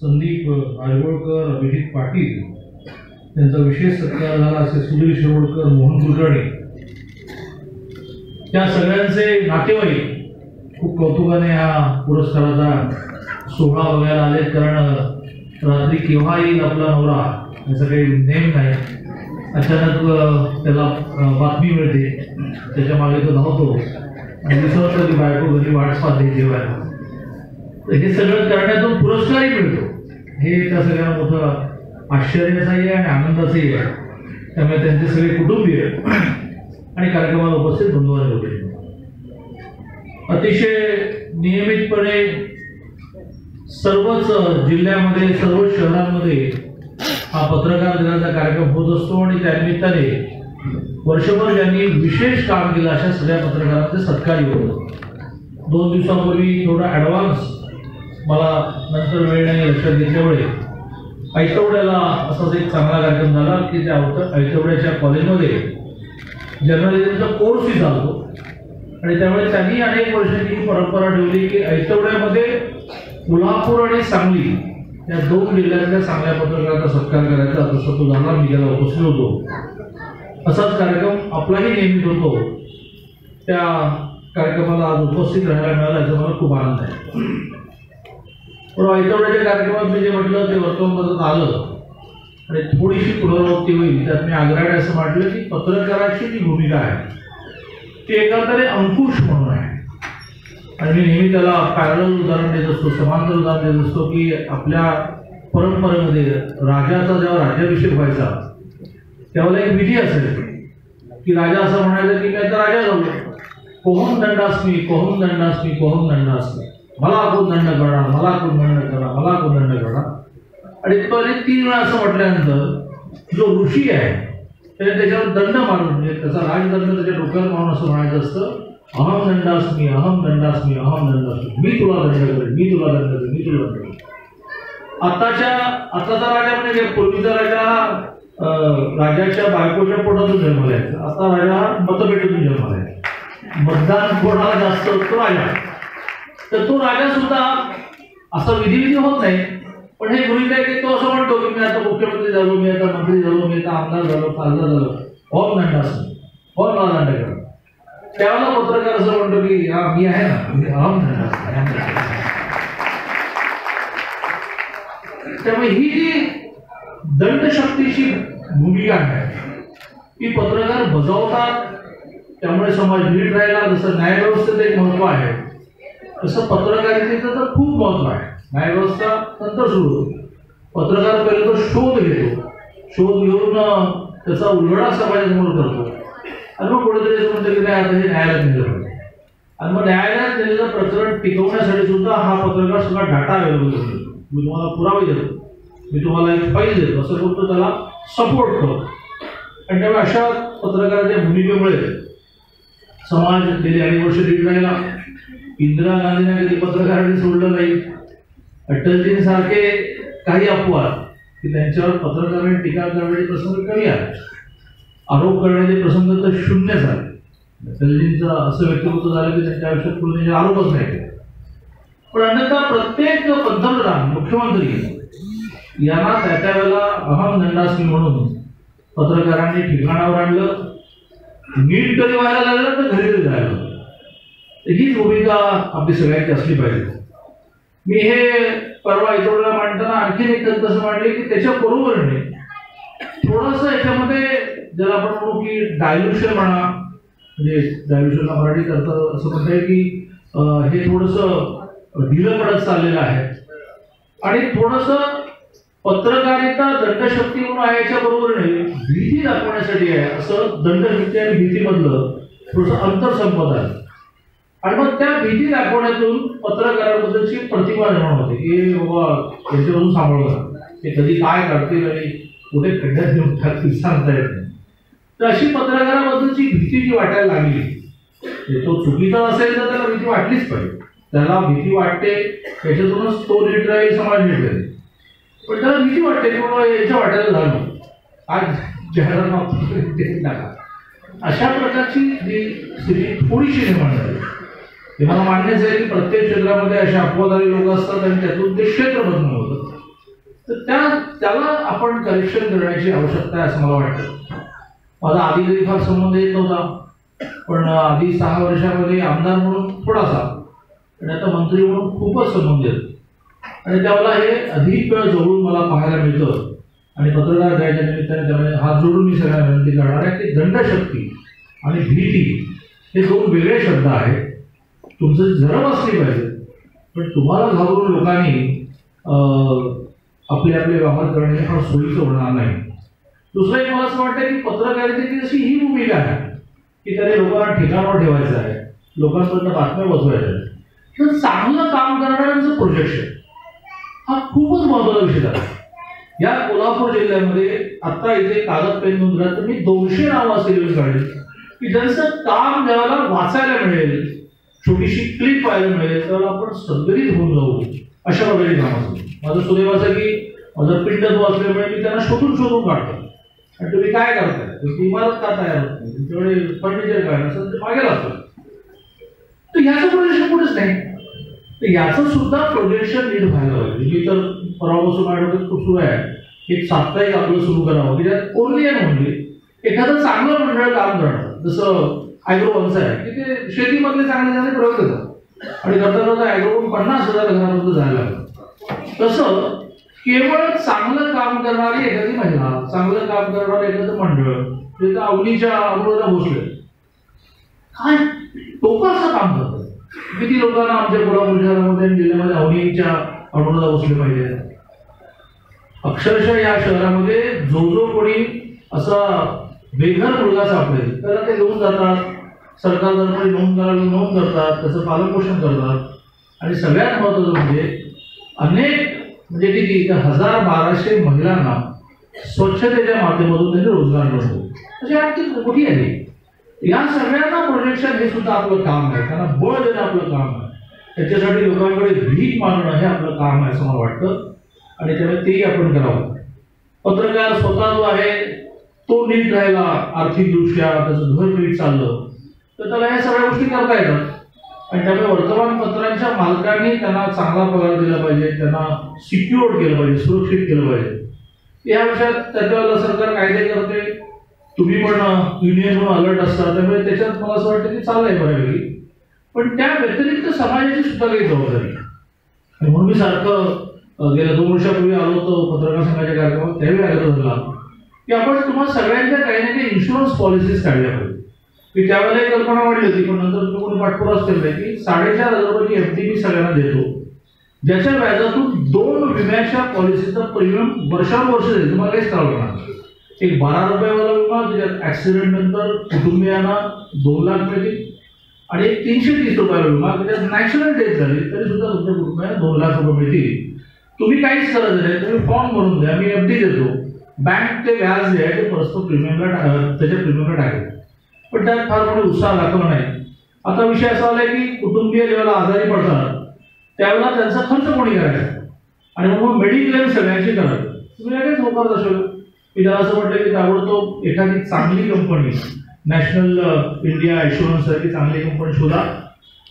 संदीप राजवळकर अभिजित पाटील त्यांचा विशेष सत्कार झाला असे सुधीर शिरोडकर मोहन कुलकर्णी. त्या सगळ्यांचे नातेवाईक खूप कौतुकाने हा पुरस्काराचा सोहळा बघायला आले कारण रात्री केव्हा येईल आपला नवरा याचा काही नेम नाही. अचानक त्याला बातमी मिळते. त्याच्यामागे तो धावतो. आणि विसरतो की बायको घरी वाट पाहते जेवायला. तर हे सगळं करण्यातून पुरस्कारही मिळतो. हे त्या सगळ्यांना मोठं आश्चर्याचंही आहे आणि आनंदाचंही आहे. त्यामुळे त्यांचे सगळे कुटुंबीय आणि कार्यक्रमाला उपस्थित बंधुवान होते. अतिशय नियमितपणे सर्वच जिल्ह्यामध्ये सर्वच शहरांमध्ये हा पत्रकार दिनाचा कार्यक्रम होत असतो आणि त्यानिमित्ताने वर्षभर ज्यांनी विशेष काम केलं अशा सगळ्या पत्रकारांचे सत्कार होतं दोन दिवसापूर्वी थोडा ॲडव्हान्स मला नंतर वेळ नाही लक्षात घेतल्यामुळे ऐतवड्याला असाच एक चांगला कार्यक्रम झाला की त्या औत- ऐतवड्याच्या कॉलेजमध्ये. जर्नलिझमचा कोर्सही चालतो आणि त्यामुळे त्यांनी अनेक वर्षांची परंपरा ठेवली की ऐतवड्यामध्ये कोल्हापूर आणि सांगली या दोन जिल्ह्यातल्या चांगल्या पत्रकारांचा सत्कार करायचा तसं तो झाला. मी त्याला उपस्थित होतो. असाच कार्यक्रम आपलाही नेहमी होतो. त्या कार्यक्रमाला आज उपस्थित राहायला मिळाला याचा मला खूप आनंद आहे. पण आठवड्याच्या कार्यक्रमात मी जे म्हटलं ते वर्तमानपत्रात आलं. आणि थोडीशी पुनरावृत्ती होईल. त्यात मी आग्राने असं म्हटलं की पत्रकाराची जी भूमिका आहे ती एकांतरे अंकुश म्हणून आहे. आणि मी नेहमी त्याला पॅरल उदाहरण देत असतो समांतर उदाहरण देत असतो की आपल्या परंपरेमध्ये राजाचा जेव्हा राज्याभिषेक व्हायचा त्यावेळेला एक विधी असेल की राजा असं म्हणायचं की मी आता राजा जाऊ कोहम दंडास्मी कोहम दंडास्मी कोहम दंडास्मी मला कोण दंड करणार मला कोण दंड करणार मला कोण दंड करणार आणि पहिले तीन वेळा असं म्हटल्यानंतर जो ऋषी आहे त्याने त्याच्यावर दंड मारून म्हणजे त्याचा राजदंड त्याच्या डोक्यावर मारून असं म्हणायचं असतं अहम दंडास्मी अहम दंडास्मी अहम दंडास्मी. मी तुला दंड करेन मी तुला दंड करेन मी तुला दंड करेन. आताच्या आताचा राजा म्हणजे पूर्वीचा राजा अं, राजाच्या बायकोच्या पोटातून जन्माला यायचा आता राजा मतपेटीतून जन्माला यायचा मतदान कोणाला जास्त तो राजा. तर तो राजा सुद्धा असा विधिविधी होत नाही. पण हे गृहित आहे की तो असं म्हणतो की मी आता मुख्यमंत्री झालो मी आता मंत्री झालो मी आता आमदार झालो खासदार झालो. होत दंड असं. होत मला दंड करा. त्यावेळेला पत्रकार असं म्हणतो की हा मी आहे ना. म्हणजे मी दंड त्यामुळे ही जी दंडशक्तीची भूमिका आहे ती पत्रकार बजावतात. त्यामुळे समाज नीट राहिला. जसं न्यायव्यवस्थेचं एक महत्त्व आहे. तसं पत्रकारितेचं तर खूप महत्त्व आहे. न्यायव्यवस्था नंतर सुरू होते पत्रकार पहिले तो शोध घेतो. शोध घेऊन त्याचा उलगडा समाजासमोर करतो. आणि मग कुठेतरी असं म्हणतं की नाही आता हे न्यायालयात नेलं पाहिजे. आणि मग न्यायालयात नेलेलं प्रकरण टिकवण्यासाठी सुद्धा हा पत्रकार सुद्धा डाटा अवेलेबल करतो. देतो मी तुम्हाला पुरावे देतो. मी तुम्हाला एक फाईल देतो. असं करतो त्याला सपोर्ट करतो. आणि त्यामुळे अशा पत्रकाराच्या भूमिकेमुळे समाज गेली अनेक वर्ष नीट राहिला. इंदिरा गांधीने कधी पत्रकारांनी सोडलं नाही. अटलजींसारखे काही अपवाद की त्यांच्यावर पत्रकारांनी टीका करण्याचे प्रसंग कमी आले. आरोप करण्याचे प्रसंग तर शून्य झाले. अटलजींचं असं व्यक्तिमत्व झालं की त्यांच्या आयुष्यात कोणी आरोपच नाही केला. पण अन्यथा प्रत्येक पंतप्रधान मुख्यमंत्री यांना त्या त्या वेळेला अहम दंडास्मी म्हणून पत्रकारांनी ठिकाणावर आणलं. नीट कधी व्हायला लागलं तर घरी जायला ही भूमिका आपली सगळ्यांची असली पाहिजे. मी हे परवा इतोडला मांडताना आणखीन एक कसं मांडले की त्याच्या नाही थोडस याच्यामध्ये जर आपण म्हणू की डायल्युशन म्हणा म्हणजे डायल्युशनला मराठीत अर्थ असं म्हणता येईल की हे थोडस ढिलं पडत चाललेलं आहे. आणि थोडस पत्रकारिता दंडशक्ती म्हणून आहे याच्या नाही भीती दाखवण्यासाठी आहे असं दंडशक्ती आणि भीतीमधलं थोडस अंतर संपत आहे. आणि मग त्या भीती दाखवण्यातून पत्रकाराबद्दलची प्रतिभा निर्माण होते. की बाबा त्यांच्यापासून सांभाळून ते कधी काय करतील आणि कुठे खड्ड्यात घेऊन टाकतील सांगता येत नाही. तर अशी पत्रकाराबद्दलची भीती जी वाटायला लागली म्हणजे तो चुकीचा असेल तर त्याला भीती वाटलीच पाहिजे. त्याला भीती वाटते त्याच्यातूनच तो नीट राहील समाज नीट पण त्याला भीती वाटते की बाबा याच्या वाटायला झालं. आज जाहिरात अशा प्रकारची जी स्थिती थोडीशी निर्माण झाली. हे मला मान्यच आहे की प्रत्येक क्षेत्रामध्ये असे अपवादारी लोक असतात आणि त्यातून ते क्षेत्र बदलून होतं तर त्या त्याला आपण करेक्शन करण्याची आवश्यकता आहे असं मला वाटतं. माझा आधी कधी फार संबंध येत नव्हता पण आधी सहा वर्षामध्ये आमदार म्हणून थोडासा आणि आता मंत्री म्हणून खूपच संबंध येतो. आणि त्यावेळेला हे अधिक वेळ जवळून मला पाहायला मिळतं. आणि पत्रकार द्यायच्या निमित्ताने त्यामुळे हात जोडून मी सगळ्या विनंती करणार आहे की दंडशक्ती आणि भीती हे दोन वेगळे शब्द आहेत. तुमचं धर्म असली पाहिजे. पण तुम्हाला घाबरून लोकांनी आपले आपले व्यवहार करणे फार सोयीचं होणार नाही. दुसरं एक मला असं वाटतं की पत्रकारितेची अशी ही भूमिका आहे की त्याने लोकांना ठिकाणावर ठेवायचं आहे लोकांपर्यंत बातम्या वाचवायच्या आहेत. तर चांगलं काम करणाऱ्यांचं प्रोजेक्शन हा खूपच महत्त्वाचा विषय आहे या कोल्हापूर जिल्ह्यामध्ये आता इथे कागद पेन घेऊन तर मी दोनशे नावं असे लिहून काढेल की ज्यांचं काम ज्याला वाचायला मिळेल छोटीशी क्लिप पाहायला मिळेल तर आपण संग्रहित होऊन जाऊ. अशा प्रकारे काम असतो माझं सुदैवाचं की माझं पिंड जो असल्यामुळे मी त्यांना शोधून शोधून काढतो. आणि तुम्ही काय करताय? तुमची इमारत का तयार होत नाही? तुमच्याकडे फर्निचर काय नसेल ते मागे लागतं तर ह्याचं प्रोजेक्शन कुठेच नाही. तर याचं सुद्धा प्रोजेक्शन नीट व्हायला पाहिजे म्हणजे मी तर परवापासून माझ्या खूप सुरू आहे. एक साप्ताहिक आपलं सुरू करावं. की त्यात ओनली म्हणजे एखादं चांगलं मंडळ काम करणं जसं ॲग्रोवनचं आहे. की ते शेतीमधले चांगले चांगले प्रयोग देतात आणि करता करता ॲग्रोवन पन्नास हजार घरापर्यंत जायला लागलं तसं केवळ चांगलं काम करणारी एखादी महिला चांगलं काम करणारं एखादं मंडळ ते अवनीच्या अनुराधा भोसले. काय? लोक असं काम करतात. किती लोकांना आमच्या कोल्हापूर शहरामध्ये जिल्ह्यामध्ये अवनीच्या अनुराधा भोसले पाहिजे. अक्षरशः या शहरामध्ये जो जो कोणी असा बेघर मुलगा सापडेल त्याला ते घेऊन जातात. सरकार नोंद करावी नोंद करतात त्याचं पालनपोषण करतात. आणि सगळ्यात महत्वाचं म्हणजे अनेक म्हणजे किती तर हजार बाराशे महिलांना स्वच्छतेच्या माध्यमातून त्यांनी रोजगार मिळतो. अशी आणखी मोठी आहे? या सगळ्यांना प्रोजेक्शन हे सुद्धा आपलं काम आहे. त्यांना बळ देणं आपलं काम आहे. त्याच्यासाठी लोकांकडे भीक मागणं हे आपलं काम आहे असं मला वाटतं. आणि त्यामुळे तेही आपण करावं. पत्रकार स्वतः जो आहे तो नीट राहिला आर्थिकदृष्ट्या त्याचं घर नीट चाललं. तर त्याला ह्या सगळ्या गोष्टी करता येतात. आणि त्यामुळे वर्तमानपत्रांच्या मालकांनी त्यांना चांगला पगार दिला पाहिजे त्यांना सिक्युअर्ड केलं पाहिजे सुरक्षित केलं पाहिजे. या विषयात त्याच्यावर सरकार कायदे करते. तुम्ही पण युनियन म्हणून अलर्ट असता. त्यामुळे त्याच्यात मला असं वाटतं की चाललंय बऱ्यापैकी. पण त्या व्यतिरिक्त समाजाची सुद्धा काही जबाबदारी आहे. म्हणून मी सारखं गेल्या दोन वर्षापूर्वी आलो होतो पत्रकार संघाच्या कार्यक्रमात. त्यावेळी आग्रह झाला की आपण तुम्हाला सगळ्यांच्या काही ना काही इन्शुरन्स पॉलिसीज काढल्या पाहिजे की त्यावेळेला एक कल्पना वाढली होती पण नंतर तुम्ही कोणी पाठपुरा केला की साडेचार हजार रुपयाची एफ डी मी सगळ्यांना देतो. ज्याच्या व्याजातून दोन विम्याच्या पॉलिसीचा प्रीमियम वर्षानुवर्ष देईल तुम्हाला काहीच करावं लागणार एक बारा रुपयावाला विमा त्याच्यात ऍक्सिडेंट नंतर कुटुंबियांना दोन लाख मिळतील आणि एक तीनशे तीस रुपयाला विमा त्याच्यात नॅचरल डेथ झाली तरी सुद्धा तुमच्या कुटुंबियांना दोन लाख रुपये मिळतील. तुम्ही काहीच करत नाही तुम्ही फॉर्म भरून द्या मी एफ डी देतो. बँक ते व्याज जे आहे ते परस्पर प्रीमियमला त्याच्या प्रीमियमला टाकेल. पण त्यात फार मोठे उत्साह दाखवला नाही. आता विषय असा आलाय की कुटुंबीय जेव्हा आजारी पडतात त्यावेळेला त्यांचा खर्च कोणी करायचा? आणि मग मेडिक्लेम सगळ्यांची करावी तुम्ही लगेच होकार दर्शवलं. मी त्याला असं म्हटलं की ताबडतोब एखादी चांगली कंपनी नॅशनल इंडिया इन्शुरन्स सारखी चांगली कंपनी शोधा.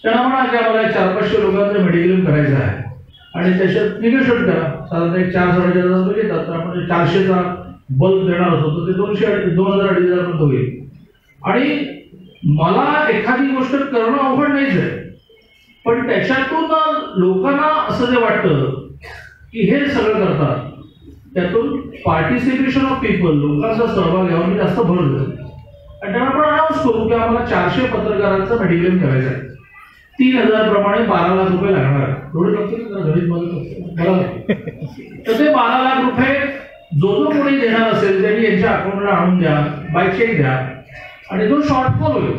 त्यांना म्हणा की आम्हाला चार पाचशे लोकांचं मेडिक्लेम करायचं आहे. आणि त्याच्यात निगोशिएट करा. साधारण एक चार साडेचार हजार रुपये घेतात तर आपण चारशेचा बल्ब देणार होतो तर ते दोनशे दोन हजार अडीच हजारपर्यंत होईल. आणि मला एखादी गोष्ट करणं अवघड नाहीच आहे पण त्याच्यातून लोकांना असं जे वाटतं की हे सगळं करतात त्यातून पार्टिसिपेशन ऑफ पीपल लोकांचा सहभाग घ्यावा मी जास्त भर देतो आणि त्यांना आपण अनाऊन्स करू की आम्हाला चारशे पत्रकारांचं मेडिक्लेम करायचं आहे. तीन हजार प्रमाणे बारा लाख रुपये लागणार आहे. तर ते बारा लाख रुपये जो जो कोणी देणार असेल त्यांनी यांच्या अकाउंटला आणून द्या बाय चेक द्या. आणि तो शॉर्टफॉल होईल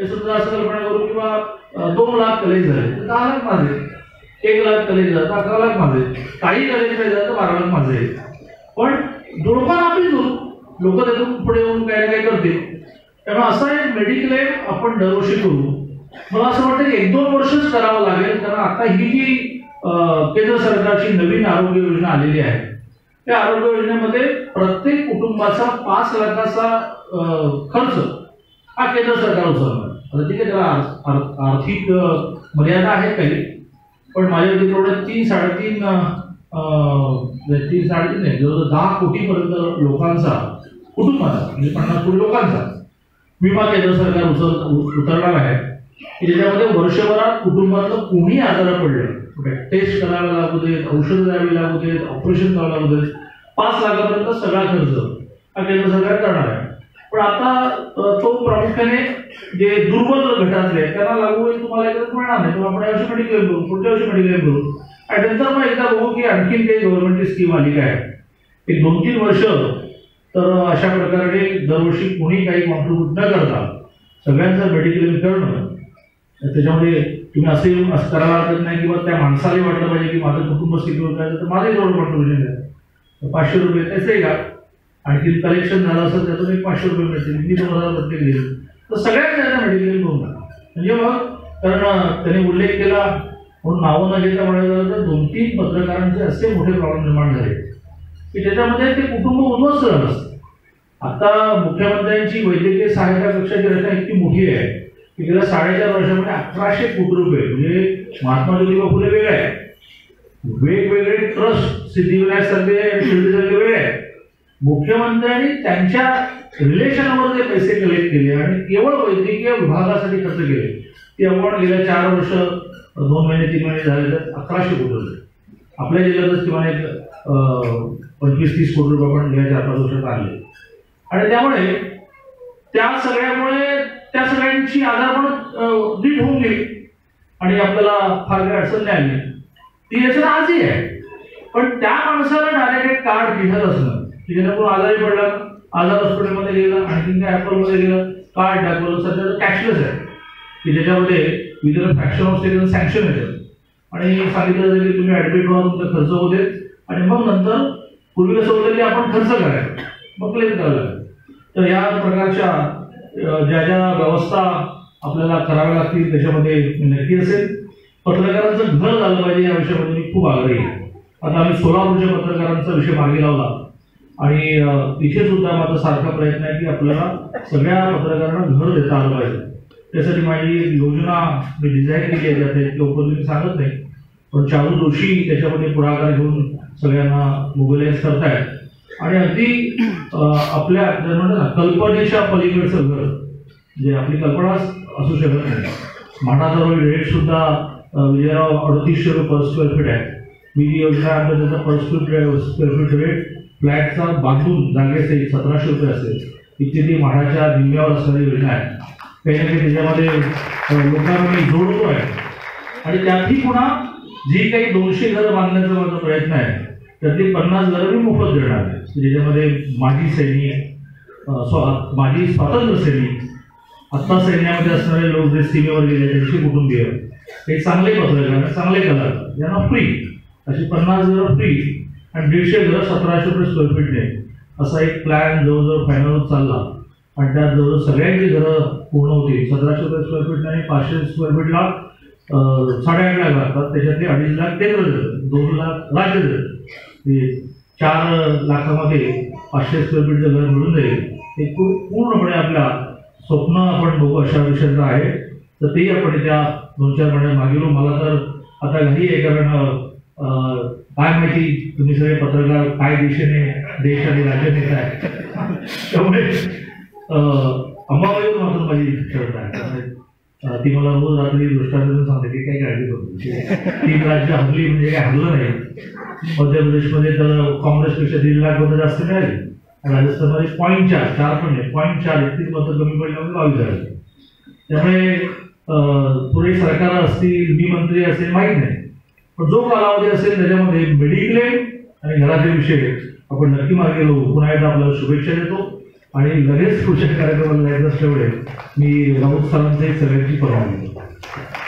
हे समजा असं कल्पना करू किंवा दोन लाख कलेज झाले तर दहा लाख माझे. एक लाख कलेज झाले तर अकरा लाख माझे. काही कलेज नाही झालं तर बारा लाख माझे. पण लोकांना आपली लोक त्यातून पुढे येऊन काही ना काही करतील. त्यामुळे असा एक मेडिक्लेम आपण दरवर्षी करू. मला असं वाटतं की एक दोन वर्षच करावं लागेल कारण आता ही जी केंद्र सरकारची नवीन आरोग्य योजना आलेली आहे त्या आरोग्य योजनेमध्ये प्रत्येक कुटुंबाचा पाच लाखाचा खर्च हा केंद्र सरकार उचलणार आता ठीक आहे त्याला आर्थिक मर्यादा आहे काही पण माझ्या तेवढं तीन साडेतीन म्हणजे तीन साडेतीन नाही जवळजवळ दहा कोटीपर्यंत लोकांचा कुटुंबाचा म्हणजे पन्नास कोटी लोकांचा विमा केंद्र सरकार उचल उतरणार आहे. की त्याच्यामध्ये वर्षभरात कुटुंबातलं कोणी आजारा पडलं टेस्ट करायला लागू देत औषध द्यावी लागू देत ऑपरेशन करावं लागू देत पाच लाखापर्यंत सगळा खर्च हा केंद्र सरकार करणार आहे. पण आता तो प्रामुख्याने जे दुर्बल घटातले आहेत, त्यांना लागू होईल तुम्हाला एकदा मिळणार नाही. तुम्ही आपण यावर्षी मेडिक्लेम करू पुढच्या वर्षी मेडिक्लेम करू. आणि नंतर मग एकदा बघू की आणखीन काही गव्हर्नमेंटची स्कीम आली काय. एक दोन तीन वर्ष तर अशा प्रकारे दरवर्षी कोणी काही कॉन्ट्रीब्यूट न करता सगळ्यांचं मेडिक्लेम करणं त्याच्यामध्ये तुम्ही असे असं करायला हरकत नाही किंवा त्या माणसाला वाटलं पाहिजे की माझं कुटुंब स्थिती होत आहे तर माझंही थोडं कॉन्ट्रीब्युशन द्या पाचशे रुपये त्याचं आहे का? आणखी कलेक्शन झालं असेल त्यातून एक पाचशे रुपये मिळतील मी दोन हजार प्रत्येक दिले तर सगळ्यात त्यांना मेडिक्लेम करून टाका म्हणजे मग कारण त्यांनी उल्लेख केला म्हणून नावं न घेता म्हणायचं तर दोन तीन पत्रकारांचे असे मोठे प्रॉब्लेम निर्माण झाले. की त्याच्यामध्ये ते कुटुंब उद्ध्वस्त झालं असतं. आता मुख्यमंत्र्यांची वैद्यकीय सहायता कक्षाची रचना इतकी मोठी आहे की गेल्या साडेचार वर्षामध्ये अकराशे कोटी रुपये म्हणजे महात्मा ज्योतिबा फुले वेगळे आहे वेगवेगळे ट्रस्ट सिद्धिविनायक सारखे आणि शिर्डी वेगळे आहे मुख्यमंत्र्यांनी त्यांच्या रिलेशनवर जे पैसे कलेक्ट केले आणि केवळ वैद्यकीय विभागासाठी खर्च केले ते आपण गेल्या चार वर्ष दोन महिने तीन महिने झाले तर अकराशे कोटी रुपये. आपल्या जिल्ह्यातच किमान एक अं, पंचवीस तीस कोटी रुपये आपण गेल्या चार पाच वर्षात आणले. आणि त्यामुळे त्या सगळ्यामुळे त्या सगळ्यांची आजार पण नीट होऊन गेली. आणि आपल्याला फार काही अडचण नाही आली. ती याच्यात आजही आहे. पण त्या माणसाला डायरेक्ट कार्ड घेत असणं. की ज्याच्याकडून आजारी पडला आजार हॉस्पिटलमध्ये गेला आणखीन काय ॲपलमध्ये गेलं कार्ड दाखवलं सध्या कॅशलेस आहे. की ज्याच्यामध्ये within fraction of second sanction येतात आणि सांगितलं जातं की तुम्ही ऍडमिट व्हा तुमचा खर्च होऊ देत. आणि मग नंतर पूर्वी कसं होतं की आपण खर्च करायचा मग क्लेम करायला तर या प्रकारच्या ज्या ज्या व्यवस्था आपल्याला कराव्या लागतील त्याच्यामध्ये नक्की असेल. पत्रकारांचं घर झालं पाहिजे या विषयामध्ये मी खूप आग्रही आहे. आता आम्ही सोलापूरच्या पत्रकारांचा विषय मागे लावला. आणि तिथे सुद्धा माझा सारखा प्रयत्न आहे की आपल्याला सगळ्या पत्रकारांना घर देता आलं पाहिजे. त्यासाठी माझी योजना मी डिझाईन केली आहे त्यात ती सांगत नाही. पण चारू जोशी त्याच्यामध्ये पुढाकार घेऊन सगळ्यांना मोबिलाईज करतायत. आणि अगदी आपल्या म्हणतात ना कल्पनेच्या पलीकडचं घर जे आपली कल्पनाच असू शकत नाही. म्हाडाचा रेट सुद्धा विजयराव म्हणजे अडतीसशे रुपये पर स्क्वेअर फीट आहे. मी जी योजना आणतो त्याचा per square square feet rate फ्लॅटचा बांधून जागेसहित सतराशे रुपये असेल. इत्यादी ती म्हाडाच्या निम्म्यावर असणारी योजना आहे. काही ना काही त्याच्यामध्ये लोकांमध्ये लोकांना मी जोडतो आहे. आणि त्यातही पुन्हा जी काही दोनशे घरं बांधण्याचा माझा प्रयत्न आहे त्यातली पन्नास घरं मी मोफत देणार आहे. ज्याच्यामध्ये माजी सैनिक स्व स्वा- माजी स्वातंत्र्य सैनिक आत्ता सैन्यामध्ये असणारे लोक जे सीमेवर गेले त्यांची कुटुंबीय. हे चांगले पत्रकार म्हणजे चांगले कलाकार यांना फ्री अशी पन्नास हजार फ्री आणि दीडशे घरं सतराशे रुपये स्क्वेअर फीटने असा एक प्लॅन जवळजवळ फायनल चालला. आणि त्यात जवळजवळ सगळ्यांची घरं पूर्ण होती. सतराशे रुपये स्क्वेअर फीट आणि पाचशे स्क्वेअर फीटला साडे साडेआठ लाख लागतात. त्याच्यातले अडीच लाख केंद्र देतं दोन लाख राज्य देतं चार लाखामध्ये पाचशे स्क्वेअर फीटचं घर मिळून जाईल. हे पूर्णपणे आपल्या स्वप्न आपण बघू अशा विषयाचं आहे. तर ते आपण त्या दोन चार महिन्यात मागेलो मला तर आता घरी आहे कारण काय माहिती तुम्ही सगळे पत्रकार काय दिशेने देश आणि राज्य नेता आहे त्यामुळे अंबाबाईवर मात्र माझी श्रद्धा आहे ती मला रोज रात्री दृष्टांत सांगते की काही काळजी करू तीन राज्य हरली म्हणजे काही हरलं नाही. मध्य प्रदेशमध्ये तर काँग्रेसपेक्षा दीड लाख मतं जास्त मिळाली. आणि राजस्थानमध्ये पॉईंट चार चार पण नाही. पॉईंट चार एकतीस मतं कमी पडल्यामुळे बावीस झाले त्यामुळे पुढे सरकार असतील मी मंत्री असेल माहीत नाही. पण जो कालावधी असेल त्याच्यामध्ये मेडिक्लेम आणि घरातील विषय आपण नक्की मागे लावू पुन्हा एकदा आपल्याला शुभेच्छा देतो. आणि लगेच कृषी कार्यक्रमाला जायचं असल्यामुळे मी राऊत सरांचे सगळ्यांची परवानगी